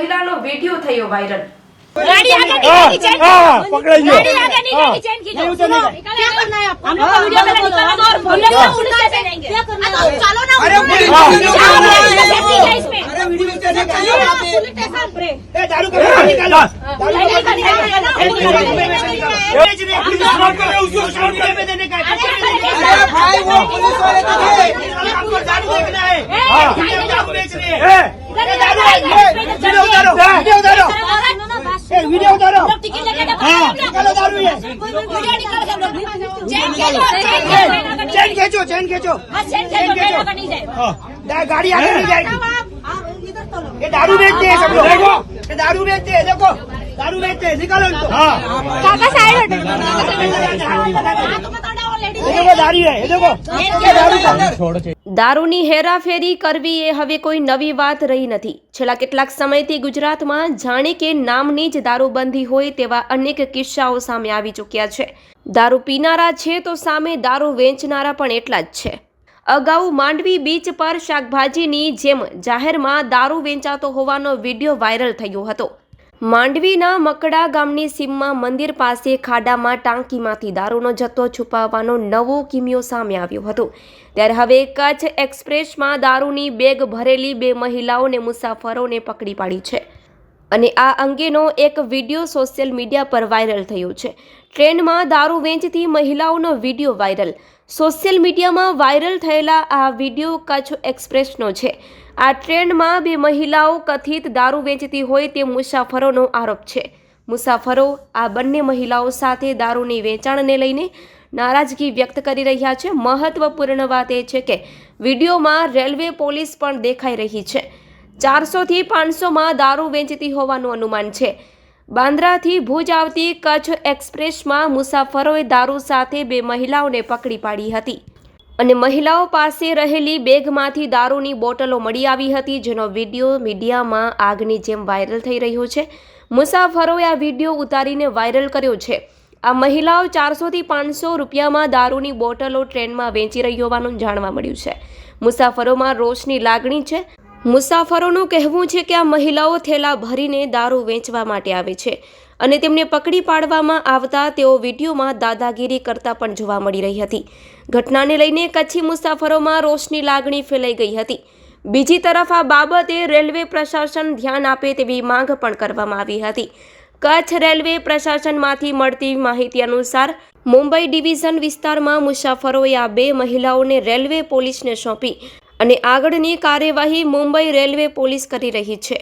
Viral गाड़ी आगे हाँ, निकाली चैन हाँ, पकड़ाई गयो। गाड़ी आगे निकाली चैन खींचो सुनो क्या करना है आपको हम लोग को वीडियो पहले निकालना दो और बुलेट से पुलिस स्टेशन जाएंगे क्या करना है चलो ना अरे पुलिस हाँ। स्टेशन जाओ, जाओ, पुलिस जाओ, स्टेशन जाओ। है इसमें अरे वीडियो स्टेशन चलो जाओ ना आप। पुलिस स्टेशन पे ए, दारू का पैसा निकालो दारू का नहीं, पैसा नहीं, नहीं, निकालो नहीं, दारू का नहीं, पैसा नहीं, निकालो नहीं, बेच रहे हैं, पुलिस स्टेशन पे उसको सोशल मीडिया पे देने का है अरे भाई वो पुलिस वाले तो है आपको दारू देखना है हाँ। ये दारू बेच रहे हैं खींचो ट्रेन आगे नहीं जाएगा दा- गाड़ी आगे नहीं जाएगी ये दारू बेचते हैं सब लोग देखो। ये दारू बेचते हैं देखो दारू बेचते हैं निकालो इनको हाँ काका साइड हटो દારૂની હેરાફેરી કરવી એ હવે કોઈ નવી વાત રહી નથી. છેલ્લા કેટલાક સમયથી ગુજરાતમાં જાણે કે નામની જ દારૂબંધી હોય તેવા અનેક કિસ્સાઓ સામે આવી ચૂક્યા છે. દારૂ પીનારા છે તો સામે દારૂ વેચનારા પણ એટલા જ છે. અગાઉ માંડવી બીચ પર શાકભાજીની જેમ જાહેરમાં દારૂ વેચાતો હોવાનો વીડિયો વાયરલ થયો હતો. માંડવીના મકડા ગામની સીમમાં મંદિર પાસે ખાડામાં ટાંકીમાંથી દારૂનો જથ્થો છુપાવવાનો નવો કિમિયો સામે આવ્યો હતો. ત્યારે હવે કચ્છ એક્સપ્રેસમાં દારૂની બેગ ભરેલી બે મહિલાઓને મુસાફરોને પકડી પાડી છે. અને આ અંગેનો એક વીડિયો સોશિયલ મીડિયા પર વાયરલ થયો છે. ટ્રેનમાં દારૂ વેચતી મહિલાઓનો વીડિયો વાયરલ. સોશિયલ મીડિયામાં વાયરલ થયેલા આ વીડિયો કચ્છ એક્સપ્રેસનો છે. આ ટ્રેનમાં બે મહિલાઓ કથિત દારૂ વેચતી હોય તે મુસાફરોનો આરોપ છે. મુસાફરો, આ બંને મહિલાઓ સાથે દારૂની વેચાણને લઈને નારાજગી વ્યક્ત કરી રહ્યા છે. મહત્વપૂર્ણ વાત એ છે કે વિડીયોમાં રેલવે પોલીસ પણ દેખાઈ રહી છે. ચારસોથી પાંચસોમાં દારૂ વેચતી હોવાનું અનુમાન છે. બાંદ્રાથી ભુજ આવતી કચ્છ એક્સપ્રેસમાં મુસાફરોએ દારૂ સાથે બે મહિલાઓને પકડી પાડી હતી. અને મહિલાઓ પાસે રહેલી બેગમાંથી દારૂની બોટલો મળી આવી હતી, જેનો વીડિયો મીડિયામાં આગની જેમ વાયરલ થઈ રહ્યો છે. મુસાફરોએ આ વીડિયો ઉતારીને વાયરલ કર્યો છે. આ મહિલાઓ ચારસોથી પાંચસો રૂપિયામાં દારૂની બોટલો ટ્રેનમાં વેચી રહી હોવાનું જાણવા મળ્યું છે. મુસાફરોમાં રોષની લાગણી છે. મુસાફરોનું કહેવું છે કે આ મહિલાઓ થેલા ભરીને દારૂ વેચવા માટે આવે છે અને તેમને પકડી પાડવામાં આવતા તેઓ વિડીયોમાં દાદાગીરી કરતા પણ જોવા મળી રહી હતી. ઘટનાને લઈને કચ્છી મુસાફરોમાં રોષની લાગણી ફેલાઈ ગઈ હતી. બીજી તરફ આ બાબતે રેલવે પ્રશાસન ધ્યાન આપે તેવી માંગ પણ કરવામાં આવી હતી. કચ્છ રેલવે પ્રશાસનમાંથી મળતી માહિતી અનુસાર, મુંબઈ ડિવિઝન વિસ્તારમાં મુસાફરોએ આ બે મહિલાઓને રેલવે પોલીસને સોંપી અને આગળની કાર્યવાહી મુંબઈ રેલવે પોલીસ કરી રહી છે.